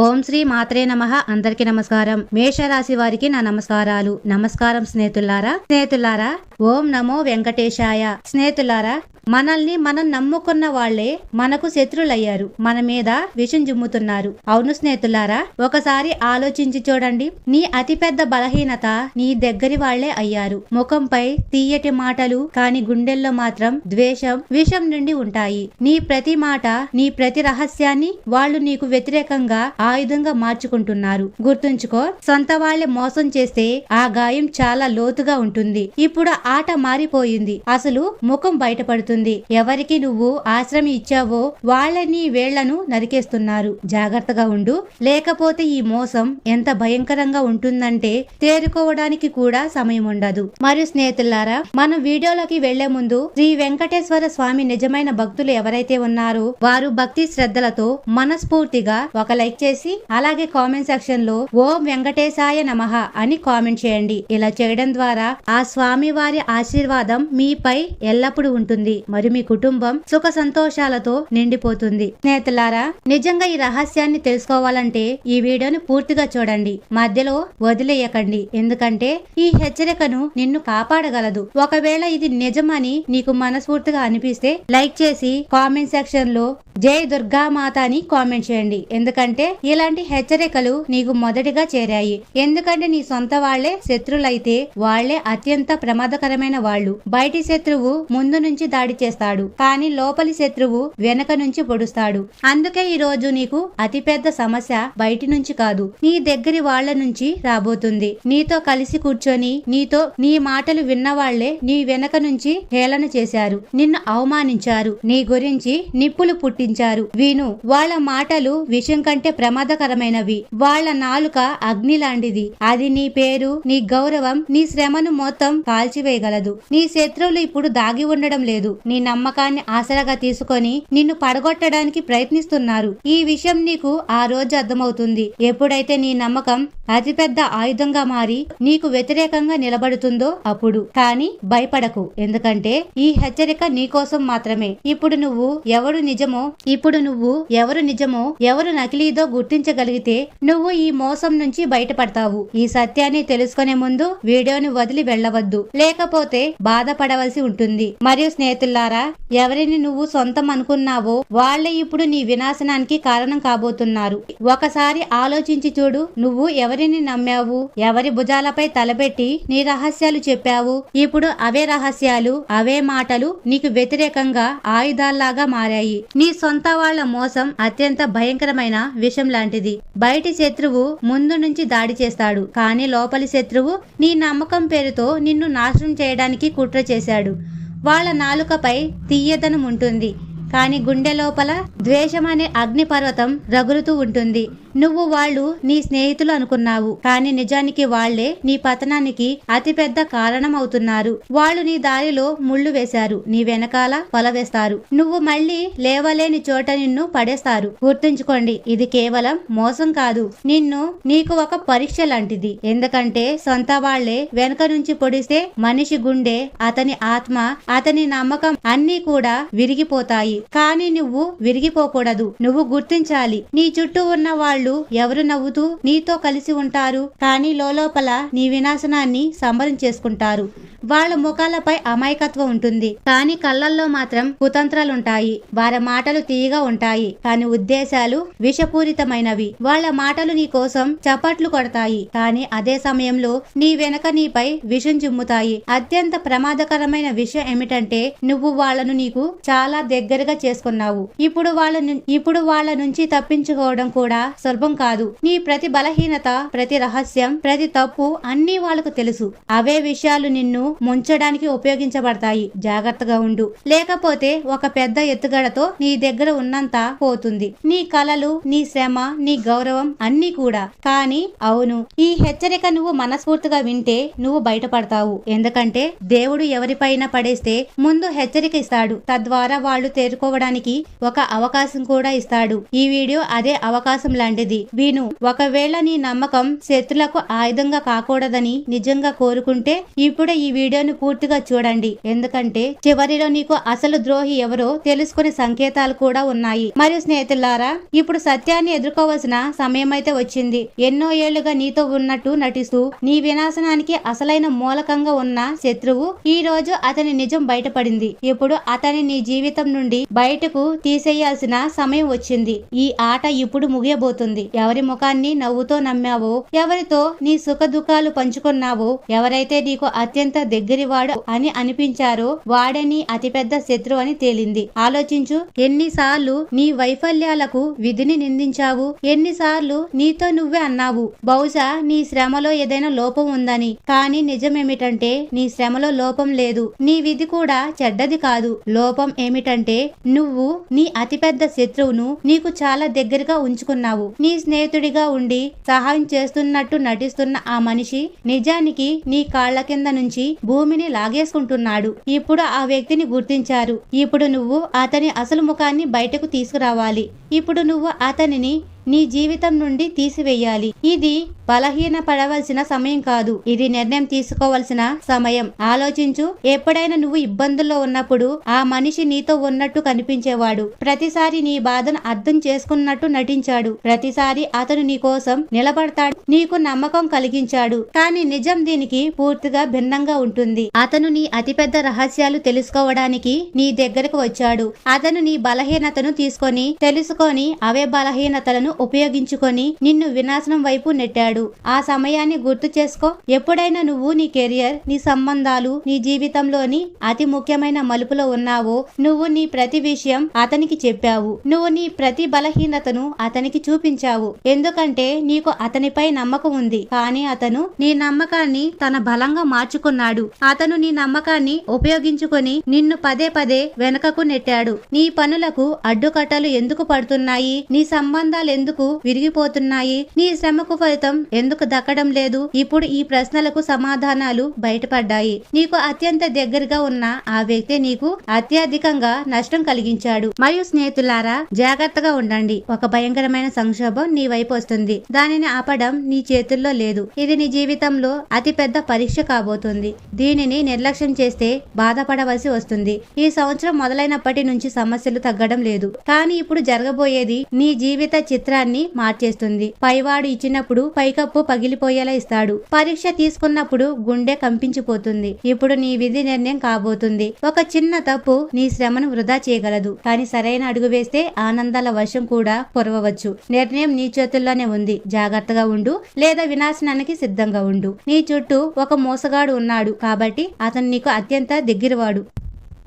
ఓం శ్రీ మాత్రే నమ. అందరికీ నమస్కారం. మేషరాశి వారికి నా నమస్కారాలు. నమస్కారం స్నేహితులారా. స్నేహితులారా ఓం నమో వెంకటేశాయ. స్నేహితులారా మనల్ని మనం నమ్ముకున్న వాళ్ళే మనకు శత్రులయ్యారు. మన మీద విషం జుమ్ముతున్నారు. అవును స్నేహితులారా ఒకసారి ఆలోచించి చూడండి. నీ అతిపెద్ద బలహీనత నీ దగ్గరి వాళ్ళే అయ్యారు. ముఖంపై తీయటి మాటలు కాని గుండెల్లో మాత్రం ద్వేషం విషం నుండి ఉంటాయి. నీ ప్రతి మాట నీ ప్రతి రహస్యాన్ని వాళ్ళు నీకు వ్యతిరేకంగా ఆయుధంగా మార్చుకుంటున్నారు. గుర్తుంచుకో సొంత వాళ్ళే మోసం చేస్తే ఆ గాయం చాలా లోతుగా ఉంటుంది. ఇప్పుడు ఆట మారిపోయింది. అసలు ముఖం బయటపడుతుంది. ఎవరికి నువ్వు ఆశ్రమి ఇచ్చావో వాళ్ళని వేళ్ళను నరికేస్తున్నారు. జాగ్రత్తగా ఉండు. లేకపోతే ఈ మోసం ఎంత భయంకరంగా ఉంటుందంటే తేరుకోవడానికి కూడా సమయం ఉండదు. మరియు స్నేహితులారా మనం వీడియోలోకి వెళ్ళే ముందు శ్రీ వెంకటేశ్వర స్వామి నిజమైన భక్తులు ఎవరైతే ఉన్నారో వారు భక్తి శ్రద్ధలతో మనస్ఫూర్తిగా ఒక లైక్ చేసి అలాగే కామెంట్ సెక్షన్లో ఓం వెంకటేశాయ నమః అని కామెంట్ చేయండి. ఇలా చేయడం ద్వారా ఆ స్వామి వారి ఆశీర్వాదం మీపై ఎల్లప్పుడూ ఉంటుంది. మరియు మీ కుటుంబం సుఖ సంతోషాలతో నిండిపోతుంది. స్నేహితులారా నిజంగా ఈ రహస్యాన్ని తెలుసుకోవాలంటే ఈ వీడియోని పూర్తిగా చూడండి. మధ్యలో వదిలేయకండి. ఎందుకంటే ఈ హెచ్చరికను నిన్ను కాపాడగలదు. ఒకవేళ ఇది నిజమని నీకు మనస్ఫూర్తిగా అనిపిస్తే లైక్ చేసి కామెంట్ సెక్షన్లో జై దుర్గా మాత అని కామెంట్ చేయండి. ఎందుకంటే ఇలాంటి హెచ్చరికలు నీకు మొదటిగా చేరాయి. ఎందుకంటే నీ సొంత వాళ్ళే శత్రులైతే వాళ్ళే అత్యంత ప్రమాదకర ప్రమాదకరమైన వాళ్ళు. బయటి శత్రువు ముందు నుంచి దాడి చేస్తాడు. కానీ లోపలి శత్రువు వెనక నుంచి పొడుస్తాడు. అందుకే ఈ రోజు నీకు అతిపెద్ద సమస్య బయటి నుంచి కాదు. నీ దగ్గరి వాళ్ళ నుంచి రాబోతుంది. నీతో కలిసి కూర్చొని నీతో నీ మాటలు విన్నవాళ్ళే నీ వెనక నుంచి హేళన చేశారు. నిన్ను అవమానించారు. నీ గురించి నిప్పులు పుట్టించారు. విను వాళ్ళ మాటలు విషం కంటే ప్రమాదకరమైనవి. వాళ్ళ నాలుక అగ్ని లాంటిది అది నీ పేరు నీ గౌరవం నీ శ్రమను మొత్తం కాల్చివేయగలదు నీ శత్రువులు ఇప్పుడు దాగి ఉండడం లేదు. నీ నమ్మకాన్ని ఆసరాగా తీసుకొని నిన్ను పడగొట్టడానికి ప్రయత్నిస్తున్నారు. ఈ విషయం నీకు ఆ రోజు అర్థమవుతుంది. ఎప్పుడైతే నీ నమ్మకం అతిపెద్ద ఆయుధంగా మారి నీకు వ్యతిరేకంగా నిలబడుతుందో అప్పుడు. కానీ భయపడకు. ఎందుకంటే ఈ హెచ్చరిక నీకోసం మాత్రమే. ఇప్పుడు నువ్వు ఎవరు నిజమో ఇప్పుడు నువ్వు ఎవరు నిజమో ఎవరు నకిలీదో గుర్తించగలిగితే నువ్వు ఈ మోసం నుంచి బయటపడతావు. ఈ సత్యాన్ని తెలుసుకునే ముందు వీడియోని వదిలి వెళ్ళవద్దు. లేకపోతే బాధపడవలసి ఉంటుంది. మరియు స్నేహితులారా ఎవరిని నువ్వు సొంతం అనుకున్నావో వాళ్ళే ఇప్పుడు నీ వినాశనానికి కారణం కాబోతున్నారు. ఒకసారి ఆలోచించి చూడు నువ్వు ఎవరిని నమ్మావు ఎవరి భుజాలపై తలపెట్టి నీ రహస్యాలు చెప్పావు. ఇప్పుడు అవే రహస్యాలు అవే మాటలు నీకు వ్యతిరేకంగా ఆయుధాల్లాగా మారాయి. నీ సొంత వాళ్ళ మోసం అత్యంత భయంకరమైన విషం లాంటిది. బయటి శత్రువు ముందు నుంచి దాడి చేస్తాడు కానీ లోపలి శత్రువు నీ నమ్మకం పేరుతో నిన్ను నాశనం చేయడానికి కుట్ర చేశాడు. వాళ్ళ నాలుకపై తీయదనం ఉంటుంది కానీ గుండె లోపల ద్వేషం అనే అగ్నిపర్వతం రగులుతూ ఉంటుంది. నువ్వు వాళ్ళు నీ స్నేహితులు అనుకున్నావు. కానీ నిజానికి వాళ్ళే నీ పతనానికి అతిపెద్ద కారణం అవుతున్నారు వాళ్ళు నీ దారిలో ముళ్ళు వేశారు. నీ వెనకాల పొలవేస్తారు నువ్వు మళ్ళీ లేవలేని చోట నిన్ను పడేస్తారు. గుర్తుంచుకోండి ఇది కేవలం మోసం కాదు. నిన్ను నీకు ఒక పరీక్ష లాంటిది. ఎందుకంటే సొంత వాళ్ళే వెనక నుంచి పొడిస్తే మనిషి గుండె అతని ఆత్మ అతని నమ్మకం అన్నీ కూడా విరిగిపోతాయి. కానీ నువ్వు విరిగిపోకూడదు. నువ్వు గుర్తించాలి. నీ చుట్టూ ఉన్న వాళ్ళు ఎవరు నవ్వుతూ నీతో కలిసి ఉంటారు. కానీ లోపల నీ వినాశనాన్ని సంబరం చేసుకుంటారు వాళ్ళ ముఖాలపై అమాయకత్వం ఉంటుంది. కానీ కళ్ళల్లో మాత్రం కుతంత్రాలుంటాయి. వారి మాటలు తీయగా ఉంటాయి. కానీ ఉద్దేశాలు విషపూరితమైనవి. వాళ్ళ మాటలు నీ కోసం చప్పట్లు కొడతాయి. కానీ అదే సమయంలో నీ వెనక నీపై విషం చిమ్ముతాయి. అత్యంత ప్రమాదకరమైన విషయం ఏమిటంటే నువ్వు వాళ్ళను నీకు చాలా దగ్గరగా చేసుకున్నావు. ఇప్పుడు వాళ్ళ ఇప్పుడు వాళ్ళ నుంచి తప్పించుకోవడం కూడా సులభం కాదు. నీ ప్రతి బలహీనత ప్రతి రహస్యం ప్రతి తప్పు అన్ని వాళ్ళకు తెలుసు. అవే విషయాలు నిన్ను ముంచడానికి ఉపయోగించబడతాయి. జాగ్రత్తగా ఉండు. లేకపోతే ఒక పెద్ద ఎత్తుగడతో నీ దగ్గర ఉన్నంత పోతుంది. నీ కలలు నీ శ్రమ నీ గౌరవం అన్ని కూడా. కానీ అవును ఈ హెచ్చరిక నువ్వు మనస్ఫూర్తిగా వింటే నువ్వు బయటపడతావు. ఎందుకంటే దేవుడు ఎవరిపైన పడేస్తే ముందు హెచ్చరిక ఇస్తాడు. తద్వారా వాళ్ళు తేరు చేరుకోవడానికి ఒక అవకాశం కూడా ఇస్తాడు. ఈ వీడియో అదే అవకాశం లాంటిది. విను ఒకవేళ నీ నమ్మకం శత్రులకు ఆయుధంగా కాకూడదని నిజంగా కోరుకుంటే ఇప్పుడే ఈ వీడియోను పూర్తిగా చూడండి. ఎందుకంటే చివరిలో నీకు అసలు ద్రోహి ఎవరో తెలుసుకునే సంకేతాలు కూడా ఉన్నాయి. మరియు స్నేహితులారా ఇప్పుడు సత్యాన్ని ఎదుర్కోవాల్సిన సమయం అయితే వచ్చింది. ఎన్నో ఏళ్ళుగా నీతో ఉన్నట్టు నటిస్తూ నీ వినాశనానికి అసలైన మూలకంగా ఉన్న శత్రువు ఈ రోజు అతని నిజం బయటపడింది. ఇప్పుడు అతని నీ జీవితం నుండి బయటకు తీసేయాల్సిన సమయం వచ్చింది. ఈ ఆట ఇప్పుడు ముగియబోతుంది. ఎవరి ముఖాన్ని నవ్వుతో నమ్మావో ఎవరితో నీ సుఖ దుఃఖాలు పంచుకున్నావో ఎవరైతే నీకు అత్యంత దగ్గరివాడు అని అనిపించారో వాడే నీ అతిపెద్ద శత్రువు అని తేలింది. ఆలోచించు ఎన్నిసార్లు నీ వైఫల్యాలకు విధిని నిందించావు ఎన్నిసార్లు నీతో నువ్వే అన్నావు. బహుశా నీ శ్రమలో ఏదైనా లోపం ఉందని. కానీ నిజమేమిటంటే నీ శ్రమలో లోపం లేదు. నీ విధి కూడా చెడ్డది కాదు. లోపం ఏమిటంటే నువ్వు నీ అతిపెద్ద శత్రువును నీకు చాలా దగ్గరగా ఉంచుకున్నావు. నీ స్నేహితుడిగా ఉండి సహాయం చేస్తున్నట్టు నటిస్తున్న ఆ మనిషి నిజానికి నీ కాళ్ళ కింద నుంచి భూమిని లాగేసుకుంటున్నాడు. ఇప్పుడు ఆ వ్యక్తిని గుర్తించారు. ఇప్పుడు నువ్వు అతని అసలు ముఖాన్ని బయటకు తీసుకురావాలి. ఇప్పుడు నువ్వు అతనిని నీ జీవితం నుండి తీసివేయాలి. ఇది బలహీన పడవలసిన సమయం కాదు. ఇది నిర్ణయం తీసుకోవలసిన సమయం. ఆలోచించు ఎప్పుడైనా నువ్వు ఇబ్బందుల్లో ఉన్నప్పుడు ఆ మనిషి నీతో ఉన్నట్టు కనిపించేవాడు. ప్రతిసారి నీ బాధను అర్థం చేసుకున్నట్టు నటించాడు. ప్రతిసారి అతను నీ కోసం నిలబడతాడు. నీకు నమ్మకం కలిగించాడు. కానీ నిజం దీనికి పూర్తిగా భిన్నంగా ఉంటుంది. అతను నీ అతిపెద్ద రహస్యాలు తెలుసుకోవడానికి నీ దగ్గరకు వచ్చాడు. అతను నీ బలహీనతను తీసుకొని తెలుసుకొని అవే బలహీనతలను ఉపయోగించుకొని నిన్ను వినాశనం వైపు నెట్టాడు. ఆ సమయాన్ని గుర్తు చేసుకో. ఎప్పుడైనా నువ్వు నీ కెరియర్ నీ సంబంధాలు నీ జీవితంలోని అతి ముఖ్యమైన మలుపులో ఉన్నావో నువ్వు నీ ప్రతి విషయం అతనికి చెప్పావు. నువ్వు నీ ప్రతి బలహీనతను అతనికి చూపించావు. ఎందుకంటే నీకు అతనిపై నమ్మకం ఉంది. కానీ అతను నీ నమ్మకాన్ని తన బలంగా మార్చుకున్నాడు. అతను నీ నమ్మకాన్ని ఉపయోగించుకొని నిన్ను పదే పదే వెనకకు నెట్టాడు. నీ పనులకు అడ్డుకట్టలు ఎందుకు పడుతున్నాయి? నీ సంబంధాలు ఎందుకు విరిగిపోతున్నాయి? నీ శ్రమకు ఫలితం ఎందుకు దక్కడం లేదు? ఇప్పుడు ఈ ప్రశ్నలకు సమాధానాలు బయటపడ్డాయి. నీకు అత్యంత దగ్గరగా ఉన్న ఆ వ్యక్తి నీకు అత్యధికంగా నష్టం కలిగించాడు. మరియు స్నేహితులారా జాగ్రత్తగా ఉండండి. ఒక భయంకరమైన సంక్షోభం నీ వైపు వస్తుంది. దానిని ఆపడం నీ చేతుల్లో లేదు. ఇది నీ జీవితంలో అతి పెద్ద పరీక్ష కాబోతుంది. దీనిని నిర్లక్ష్యం చేస్తే బాధపడవలసి వస్తుంది. ఈ సంవత్సరం మొదలైనప్పటి నుంచి సమస్యలు తగ్గడం లేదు. కానీ ఇప్పుడు జరగబోయేది నీ జీవిత చిత్రాన్ని మార్చేస్తుంది. పైవాడు ఇచ్చినప్పుడు పైకప్పు పగిలిపోయేలా ఇస్తాడు. పరీక్ష తీసుకున్నప్పుడు గుండె కంపించిపోతుంది. ఇప్పుడు నీ విధి నిర్ణయం కాబోతుంది. ఒక చిన్న తప్పు నీ శ్రమను వృధా చేయగలదు. కానీ సరైన అడుగు వేస్తే ఆనందాల వర్షం కూడా కురవవచ్చు నిర్ణయం నీ చేతుల్లోనే ఉంది. జాగ్రత్తగా ఉండు. లేదా వినాశనానికి సిద్ధంగా ఉండు. నీ చుట్టూ ఒక మోసగాడు ఉన్నాడు. కాబట్టి అతను నీకు అత్యంత దగ్గరవాడు.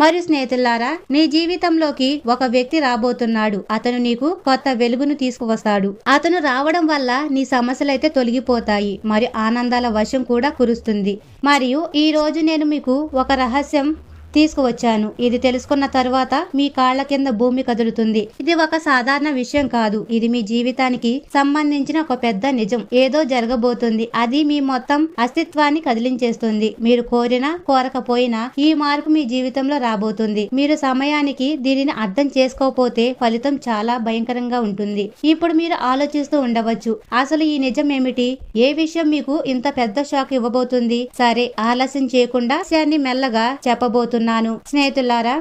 మరియు స్నేహితులారా నీ జీవితంలోకి ఒక వ్యక్తి రాబోతున్నాడు. అతను నీకు కొత్త వెలుగును తీసుకువస్తాడు. అతను రావడం వల్ల నీ సమస్యలైతే తొలగిపోతాయి. మరియు ఆనందాల వర్షం కూడా కురుస్తుంది. మరియు ఈ రోజు నేను మీకు ఒక రహస్యం తీసుకువచ్చాను. ఇది తెలుసుకున్న తర్వాత మీ కాళ్ళ కింద భూమి కదులుతుంది. ఇది ఒక సాధారణ విషయం కాదు. ఇది మీ జీవితానికి సంబంధించిన ఒక పెద్ద నిజం. ఏదో జరగబోతుంది. అది మీ మొత్తం అస్తిత్వాన్ని కదిలించేస్తుంది. మీరు కోరినా కోరకపోయినా ఈ మార్పు మీ జీవితంలో రాబోతుంది. మీరు సమయానికి దీనిని అర్థం చేసుకోకపోతే ఫలితం చాలా భయంకరంగా ఉంటుంది. ఇప్పుడు మీరు ఆలోచిస్తూ ఉండవచ్చు. అసలు ఈ నిజం ఏమిటి? ఏ విషయం మీకు ఇంత పెద్ద షాక్ ఇవ్వబోతుంది? సరే ఆలస్యం చేయకుండా విషయాన్ని మెల్లగా చెప్పబోతున్నాను స్నేహితులారా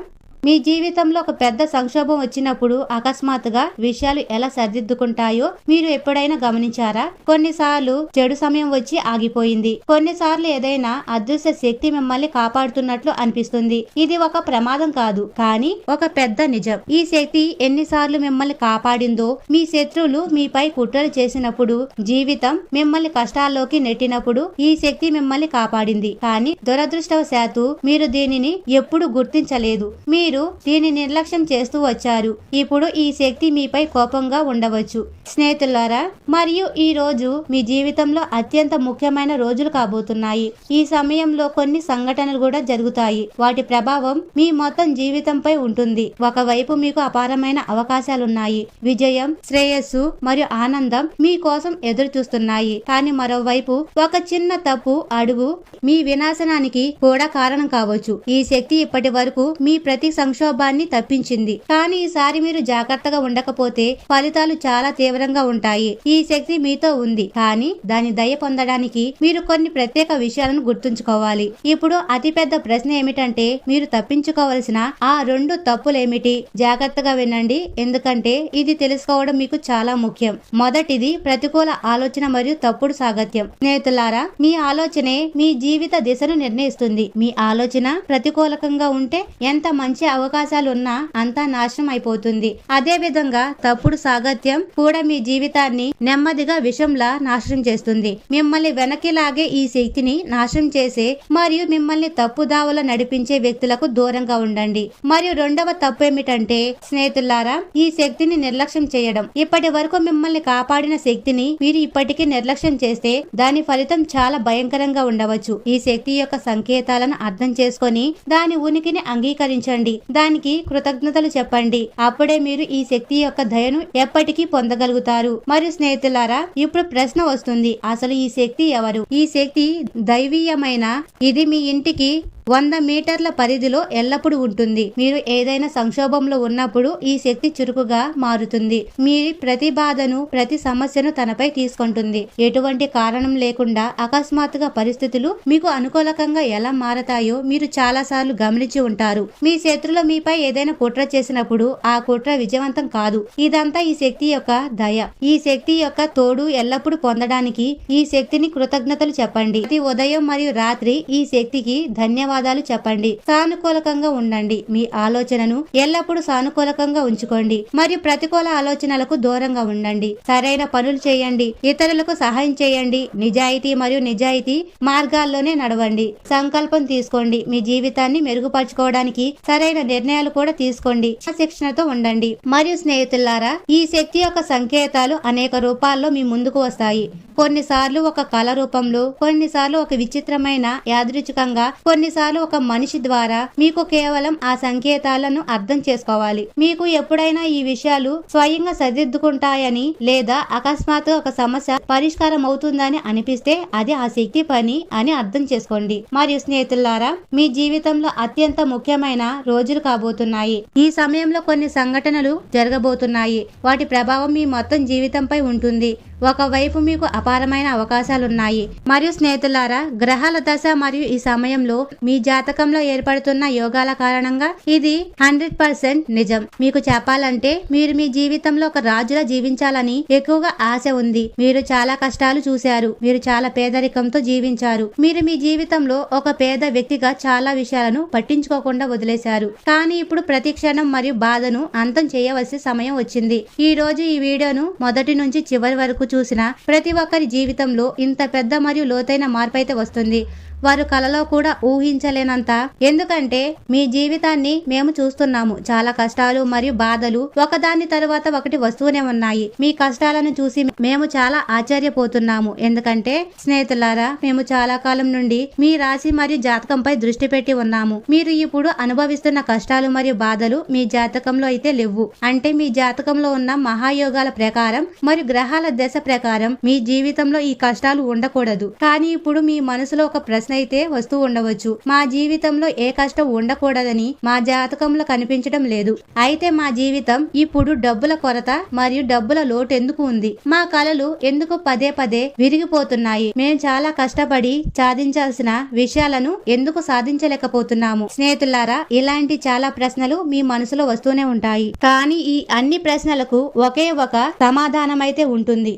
మీ జీవితంలో ఒక పెద్ద సంక్షోభం వచ్చినప్పుడు అకస్మాత్తుగా విషయాలు ఎలా సరిదిద్దుకుంటాయో మీరు ఎప్పుడైనా గమనించారా? కొన్నిసార్లు చెడు సమయం వచ్చి ఆగిపోయింది. కొన్నిసార్లు ఏదైనా అదృశ్య శక్తి మిమ్మల్ని కాపాడుతున్నట్లు అనిపిస్తుంది. ఇది ఒక ప్రమాదం కాదు. కానీ ఒక పెద్ద నిజం. ఈ శక్తి ఎన్నిసార్లు మిమ్మల్ని కాపాడిందో మీ శత్రువులు మీపై కుట్రలు చేసినప్పుడు జీవితం మిమ్మల్ని కష్టాల్లోకి నెట్టినప్పుడు ఈ శక్తి మిమ్మల్ని కాపాడింది. కానీ దురదృష్టవశాత్తు మీరు దీనిని ఎప్పుడు గుర్తించలేదు. మీరు దీన్ని నిర్లక్ష్యం చేస్తూ వచ్చారు. ఇప్పుడు ఈ శక్తి మీపై కోపంగా ఉండవచ్చు. స్నేహితులారా మరియు ఈ రోజు మీ జీవితంలో అత్యంత ముఖ్యమైన రోజులు కాబోతున్నాయి. ఈ సమయంలో కొన్ని సంఘటనలు కూడా జరుగుతాయి. వాటి ప్రభావం మీ మొత్తం జీవితంపై ఉంటుంది. ఒకవైపు మీకు అపారమైన అవకాశాలున్నాయి. విజయం శ్రేయస్సు మరియు ఆనందం మీ కోసం ఎదురు చూస్తున్నాయి కానీ మరోవైపు ఒక చిన్న తప్పు అడుగు మీ వినాశనానికి కూడా కారణం కావచ్చు. ఈ శక్తి ఇప్పటి వరకు మీ ప్రతి సంక్షోభాన్ని తప్పించింది. కానీ ఈసారి మీరు జాగ్రత్తగా ఉండకపోతే ఫలితాలు చాలా తీవ్రంగా ఉంటాయి. ఈ శక్తి మీతో ఉంది. కానీ దాని దయ పొందడానికి మీరు కొన్ని ప్రత్యేక విషయాలను గుర్తుంచుకోవాలి. ఇప్పుడు అతిపెద్ద ప్రశ్న ఏమిటంటే మీరు తప్పించుకోవలసిన ఆ రెండు తప్పులేమిటి? జాగ్రత్తగా వినండి. ఎందుకంటే ఇది తెలుసుకోవడం మీకు చాలా ముఖ్యం. మొదటిది ప్రతికూల ఆలోచన మరియు తప్పుడు సాగత్యం. స్నేహితులారా మీ ఆలోచనే మీ జీవిత దిశను నిర్ణయిస్తుంది. మీ ఆలోచన ప్రతికూలకంగా ఉంటే ఎంత మంచి అవకాశాలు ఉన్నా అంతా నాశనం అయిపోతుంది అదే విధంగా తప్పుడు సాగత్యం కూడా మీ జీవితాన్ని నెమ్మదిగా విషంలా నాశనం చేస్తుంది. మిమ్మల్ని వెనక్కి లాగే ఈ శక్తిని నాశనం చేసే మరియు మిమ్మల్ని తప్పుదావలో నడిపించే వ్యక్తులకు దూరంగా ఉండండి. మరియు రెండవ తప్పు ఏమిటంటే స్నేహితులారా ఈ శక్తిని నిర్లక్ష్యం చేయడం. ఇప్పటి వరకు మిమ్మల్ని కాపాడిన శక్తిని మీరు ఇప్పటికీ నిర్లక్ష్యం చేస్తే దాని ఫలితం చాలా భయంకరంగా ఉండవచ్చు. ఈ శక్తి యొక్క సంకేతాలను అర్థం చేసుకొని దాని ఉనికిని అంగీకరించండి. దానికి కృతజ్ఞతలు చెప్పండి. అప్పుడే మీరు ఈ శక్తి యొక్క దయను ఎప్పటికీ పొందగలుగుతారు. మరియు స్నేహితులారా ఇప్పుడు ప్రశ్న వస్తుంది. అసలు ఈ శక్తి ఎవరు? ఈ శక్తి దైవీయమైన ఇది మీ ఇంటికి వంద మీటర్ల పరిధిలో ఎల్లప్పుడూ ఉంటుంది. మీరు ఏదైనా సంక్షోభంలో ఉన్నప్పుడు ఈ శక్తి చురుకుగా మారుతుంది. మీ ప్రతి బాధను ప్రతి సమస్యను తనపై తీసుకుంటుంది. ఎటువంటి కారణం లేకుండా అకస్మాత్తుగా పరిస్థితులు మీకు అనుకూలకంగా ఎలా మారతాయో మీరు చాలాసార్లు గమనించి ఉంటారు. మీ శత్రులు మీపై ఏదైనా కుట్ర చేసినప్పుడు ఆ కుట్ర విజయవంతం కాదు. ఇదంతా ఈ శక్తి యొక్క దయ. ఈ శక్తి యొక్క తోడు ఎల్లప్పుడూ పొందడానికి ఈ శక్తిని కృతజ్ఞతలు చెప్పండి. ప్రతి ఉదయం మరియు రాత్రి ఈ శక్తికి ధన్యవాదాలు. చెప్పండి. సానుకూలకంగా ఉండండి. మీ ఆలోచనను ఎల్లప్పుడూ సానుకూలకంగా ఉంచుకోండి. మరియు ప్రతికూల ఆలోచనలకు దూరంగా ఉండండి. సరైన పనులు చేయండి. ఇతరులకు సహాయం చేయండి. నిజాయితీ మరియు నిజాయితీ మార్గాల్లోనే నడవండి. సంకల్పం తీసుకోండి. మీ జీవితాన్ని మెరుగుపరచుకోవడానికి సరైన నిర్ణయాలు కూడా తీసుకోండి. శిక్షణతో ఉండండి. మరియు స్నేహితులారా ఈ శక్తి యొక్క సంకేతాలు అనేక రూపాల్లో మీ ముందుకు వస్తాయి. కొన్నిసార్లు ఒక కళ రూపంలో కొన్నిసార్లు ఒక విచిత్రమైన యాదృచ్ఛికంగా కొన్నిసార్లు ఒక మనిషి ద్వారా మీకు కేవలం ఆ సంకేతాలను అర్థం చేసుకోవాలి. మీకు ఎప్పుడైనా ఈ విషయాలు స్వయంగా సరిదిద్దుకుంటాయని లేదా అకస్మాత్తు ఒక సమస్య పరిష్కారం అవుతుందని అనిపిస్తే అది ఆ శక్తి పని అని అర్థం చేసుకోండి. మరియు స్నేహితులారా మీ జీవితంలో అత్యంత ముఖ్యమైన రోజులు కాబోతున్నాయి. ఈ సమయంలో కొన్ని సంఘటనలు జరగబోతున్నాయి. వాటి ప్రభావం మీ మొత్తం జీవితంపై ఉంటుంది. ఒకవైపు మీకు అపారమైన అవకాశాలున్నాయి. మరియు స్నేహితులారా గ్రహాల దశ మరియు ఈ సమయంలో మీ జాతకంలో ఏర్పడుతున్న యోగాల కారణంగా ఇది హండ్రెడ్ పర్సెంట్ నిజం. మీకు చెప్పాలంటే మీరు మీ జీవితంలో ఒక రాజులా జీవించాలని ఎక్కువగా ఆశ ఉంది. మీరు చాలా కష్టాలు చూశారు. మీరు చాలా పేదరికంతో జీవించారు. మీరు మీ జీవితంలో ఒక పేద వ్యక్తిగా చాలా విషయాలను పట్టించుకోకుండా వదిలేశారు. కానీ ఇప్పుడు ప్రతి క్షణం మరియు బాధను అంతం చేయవలసిన సమయం వచ్చింది. ఈ రోజు ఈ వీడియోను మొదటి నుంచి చివరి వరకు చూసిన ప్రతి ఒక్కరి జీవితంలో ఇంత పెద్ద మరియు లోతైన మార్పు అయితే వస్తుంది. వారు కలలో కూడా ఊహించలేనంత. ఎందుకంటే మీ జీవితాన్ని మేము చూస్తున్నాము. చాలా కష్టాలు మరియు బాధలు ఒకదాని తరువాత ఒకటి వస్తూనే ఉన్నాయి. మీ కష్టాలను చూసి మేము చాలా ఆశ్చర్యపోతున్నాము. ఎందుకంటే స్నేహితులారా మేము చాలా కాలం నుండి మీ రాశి మరియు జాతకంపై దృష్టి పెట్టి ఉన్నాము. మీరు ఇప్పుడు అనుభవిస్తున్న కష్టాలు మరియు బాధలు మీ జాతకంలో అయితే లేవు. అంటే మీ జాతకంలో ఉన్న మహాయోగాల ప్రకారం మరియు గ్రహాల దశ ప్రకారం మీ జీవితంలో ఈ కష్టాలు ఉండకూడదు. కానీ ఇప్పుడు మీ మనసులో ఒక ప్రశ్న అయితే వస్తూ ఉండవచ్చు. మా జీవితంలో ఏ కష్టం ఉండకూడదని మా జాతకంలో కనిపించడం లేదు. అయితే మా జీవితం ఇప్పుడు డబ్బుల కొరత మరియు డబ్బుల లోటు ఎందుకు ఉంది? మా కళలు ఎందుకు పదే పదే విరిగిపోతున్నాయి? మేము చాలా కష్టపడి సాధించాల్సిన విషయాలను ఎందుకు సాధించలేకపోతున్నాము? స్నేహితులారా ఇలాంటి చాలా ప్రశ్నలు మీ మనసులో వస్తూనే ఉంటాయి. కానీ ఈ అన్ని ప్రశ్నలకు ఒకే ఒక సమాధానమైతే ఉంటుంది.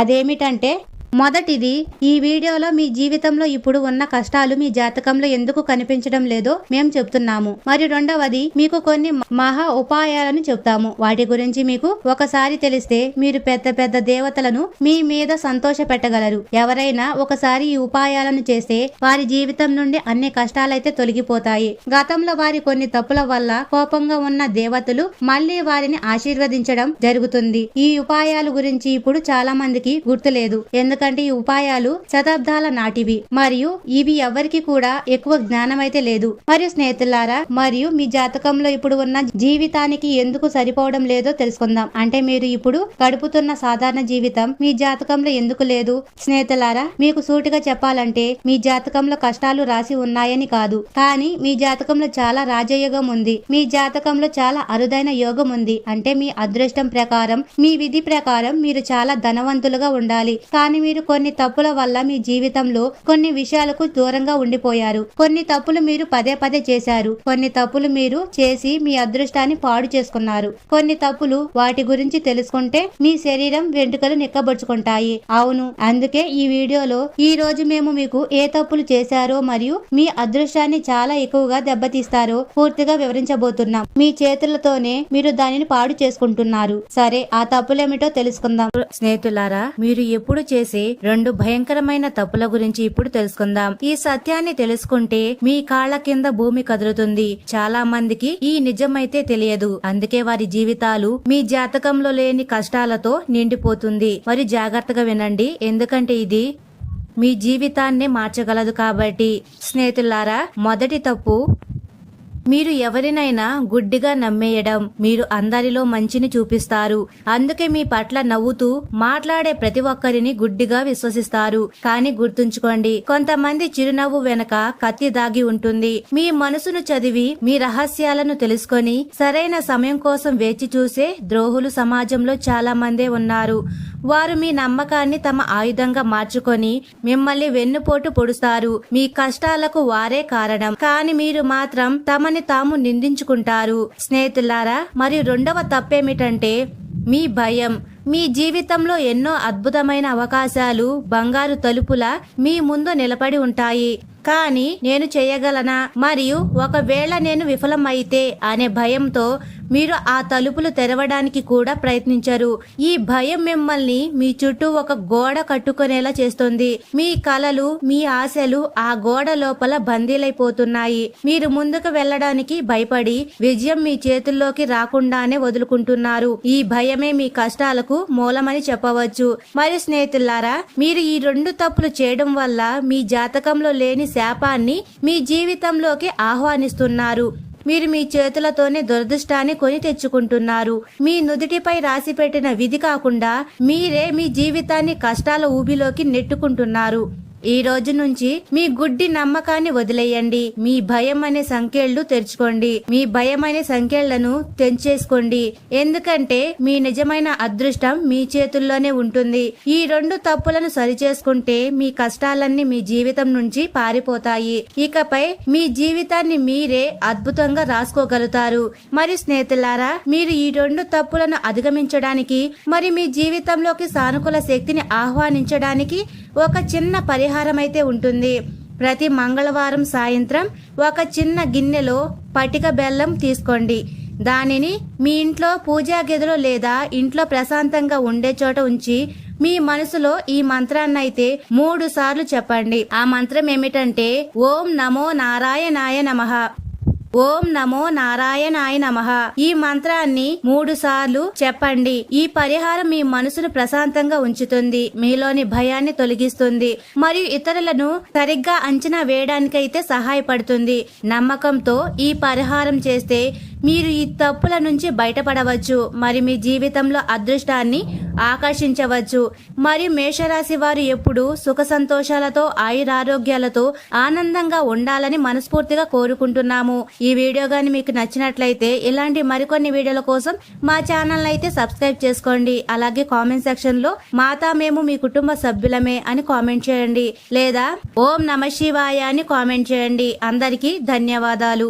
అదేమిటంటే మొదటిది ఈ వీడియోలో మీ జీవితంలో ఇప్పుడు ఉన్న కష్టాలు మీ జాతకంలో ఎందుకు కనిపించడం లేదో మేము చెప్తున్నాము. మరియు రెండవది మీకు కొన్ని మహా ఉపాయాలను చెప్తాము. వాటి గురించి మీకు ఒకసారి తెలిస్తే మీరు పెద్ద పెద్ద దేవతలను మీ మీద సంతోష పెట్టగలరు ఎవరైనా ఒకసారి ఈ ఉపాయాలను చేస్తే వారి జీవితం నుండి అన్ని కష్టాలైతే తొలగిపోతాయి. గతంలో వారి కొన్ని తప్పుల వల్ల కోపంగా ఉన్న దేవతలు మళ్ళీ వారిని ఆశీర్వదించడం జరుగుతుంది. ఈ ఉపాయాల గురించి ఇప్పుడు చాలా మందికి గుర్తులేదు. ఎందుకంటే ఎందుకంటే ఈ ఉపాయాలు శతాబ్దాల నాటివి. మరియు ఇవి ఎవరికి కూడా ఎక్కువ జ్ఞానం అయితే లేదు. మరియు స్నేహితులారా మరియు మీ జాతకంలో ఇప్పుడు ఉన్న జీవితానికి ఎందుకు సరిపోవడం లేదో తెలుసుకుందాం. అంటే మీరు ఇప్పుడు గడుపుతున్న సాధారణ జీవితం మీ జాతకంలో ఎందుకు లేదు? స్నేహితులారా మీకు సూటిగా చెప్పాలంటే మీ జాతకంలో కష్టాలు రాసి ఉన్నాయని కాదు. కానీ మీ జాతకంలో చాలా రాజయోగం ఉంది. మీ జాతకంలో చాలా అరుదైన యోగం ఉంది. అంటే మీ అదృష్టం ప్రకారం మీ విధి ప్రకారం మీరు చాలా ధనవంతులుగా ఉండాలి. కానీ మీరు మీరు కొన్ని తప్పుల వల్ల మీ జీవితంలో కొన్ని విషయాలకు దూరంగా ఉండిపోయారు. కొన్ని తప్పులు మీరు పదే పదే చేశారు. కొన్ని తప్పులు మీరు చేసి మీ అదృష్టాన్ని పాడు చేసుకున్నారు. కొన్ని తప్పులు వాటి గురించి తెలుసుకుంటే మీ శరీరం వెంట్రుకలు నిక్కబొచ్చుకుంటాయి. అవును అందుకే ఈ వీడియోలో ఈ రోజు మేము మీకు ఏ తప్పులు చేశారో మరియు మీ అదృష్టాన్ని చాలా ఎక్కువగా దెబ్బతీస్తారో పూర్తిగా వివరించబోతున్నాం. మీ చేతులతోనే మీరు దానిని పాడు చేసుకుంటున్నారు. సరే ఆ తప్పులేమిటో తెలుసుకుందాం. స్నేహితులారా మీరు ఎప్పుడు చేసే రెండు భయంకరమైన తప్పుల గురించి ఇప్పుడు తెలుసుకుందాం. ఈ సత్యాన్ని తెలుసుకుంటే మీ కాళ్ళ కింద భూమి కదులుతుంది. చాలా మందికి ఈ నిజమైతే తెలియదు. అందుకే వారి జీవితాలు మీ జాతకంలో లేని కష్టాలతో నిండిపోతుంది. మరి జాగ్రత్తగా వినండి. ఎందుకంటే ఇది మీ జీవితాన్ని మార్చగలదు కాబట్టి. స్నేహితులారా మొదటి తప్పు మీరు ఎవరినైనా గుడ్డిగా నమ్మేయడం మీరు అందరిలో మంచిని చూపిస్తారు. అందుకే మీ పట్ల నవ్వుతూ మాట్లాడే ప్రతి ఒక్కరిని గుడ్డిగా విశ్వసిస్తారు. కానీ గుర్తుంచుకోండి కొంతమంది చిరునవ్వు వెనక కత్తి దాగి ఉంటుంది. మీ మనసును చదివి మీ రహస్యాలను తెలుసుకొని సరైన సమయం కోసం వేచి చూసే ద్రోహులు సమాజంలో చాలా మందే ఉన్నారు. వారు మీ నమ్మకాన్ని తమ ఆయుధంగా మార్చుకొని మిమ్మల్ని వెన్నుపోటు పొడుస్తారు. మీ కష్టాలకు వారే కారణం. కానీ మీరు మాత్రం తమ తమని తాము నిందించుకుంటారు. స్నేహితులారా మరియు రెండవ తప్పేమిటంటే మీ భయం మీ జీవితంలో ఎన్నో అద్భుతమైన అవకాశాలు బంగారు తలుపుల మీ ముందు నిలబడి ఉంటాయి. కానీ నేను చేయగలనా? మరియు ఒకవేళ నేను విఫలమైతే అనే భయంతో మీరు ఆ తలుపులు తెరవడానికి కూడా ప్రయత్నించరు. ఈ భయం మిమ్మల్ని మీ చుట్టూ ఒక గోడ కట్టుకునేలా చేస్తుంది. మీ కలలు మీ ఆశలు ఆ గోడ లోపల బందీలైపోతున్నాయి. మీరు ముందుకు వెళ్ళడానికి భయపడి విజయం మీ చేతుల్లోకి రాకుండానే వదులుకుంటున్నారు. ఈ భయమే మీ కష్టాలకు మూలమని చెప్పవచ్చు. మరి స్నేహితులారా మీరు ఈ రెండు తప్పులు చేయడం వల్ల మీ జాతకంలో లేని శాపాన్ని మీ జీవితంలోకి ఆహ్వానిస్తున్నారు. మీరు మీ చేతులతోనే దురదృష్టాన్ని కొని తెచ్చుకుంటున్నారు. మీ నుదుటిపై రాసి పెట్టిన విధి కాకుండా మీరే మీ జీవితాన్ని కష్టాల ఊబిలోకి నెట్టుకుంటున్నారు. ఈ రోజు నుంచి మీ గుడ్డి నమ్మకాన్ని వదిలేయండి. మీ భయం అనే సంఖ్యలు తెరుచుకోండి. మీ భయం అనే సంఖ్యలను తెంచేసుకోండి. ఎందుకంటే మీ నిజమైన అదృష్టం మీ చేతుల్లోనే ఉంటుంది. ఈ రెండు తప్పులను సరిచేసుకుంటే మీ కష్టాలన్నీ మీ జీవితం నుంచి పారిపోతాయి. ఇకపై మీ జీవితాన్ని మీరే అద్భుతంగా రాసుకోగలుగుతారు. మరి స్నేహితులారా మీరు ఈ రెండు తప్పులను అధిగమించడానికి మరి మీ జీవితంలోకి సానుకూల శక్తిని ఆహ్వానించడానికి ఒక చిన్న పరిహారం అయితే ఉంటుంది. ప్రతి మంగళవారం సాయంత్రం ఒక చిన్న గిన్నెలో పటిక బెల్లం తీసుకోండి. దానిని మీ ఇంట్లో పూజా గదిలో లేదా ఇంట్లో ప్రశాంతంగా ఉండే చోట ఉంచి మీ మనసులో ఈ మంత్రాన్ని అయితే మూడు సార్లు చెప్పండి. ఆ మంత్రం ఏమిటంటే ఓం నమో నారాయణాయ నమః. ఓం నమో నారాయణాయ నమః. ఈ మంత్రాన్ని మూడు సార్లు చెప్పండి. ఈ పరిహారం మీ మనసును ప్రశాంతంగా ఉంచుతుంది మీలోని భయాన్ని తొలగిస్తుంది మరియు ఇతరులను సరిగ్గా అంచనా వేయడానికైతే సహాయపడుతుంది. నమ్మకంతో ఈ పరిహారం చేస్తే మీరు ఈ తప్పుల నుంచి బయటపడవచ్చు మరి మీ జీవితంలో అదృష్టాన్ని ఆకర్షించవచ్చు. మరియు మేషరాశి వారు ఎప్పుడు సుఖ సంతోషాలతో ఆయురారోగ్యాలతో ఆనందంగా ఉండాలని మనస్ఫూర్తిగా కోరుకుంటున్నాము. ఈ వీడియో కానీ మీకు నచ్చినట్లయితే ఇలాంటి మరికొన్ని వీడియోల కోసం మా ఛానల్ అయితే సబ్స్క్రైబ్ చేసుకోండి. అలాగే కామెంట్ సెక్షన్లో మాతా మేము మీ కుటుంబ సభ్యులమే అని కామెంట్ చేయండి. లేదా ఓం నమ శివాయ అని కామెంట్ చేయండి. అందరికీ ధన్యవాదాలు.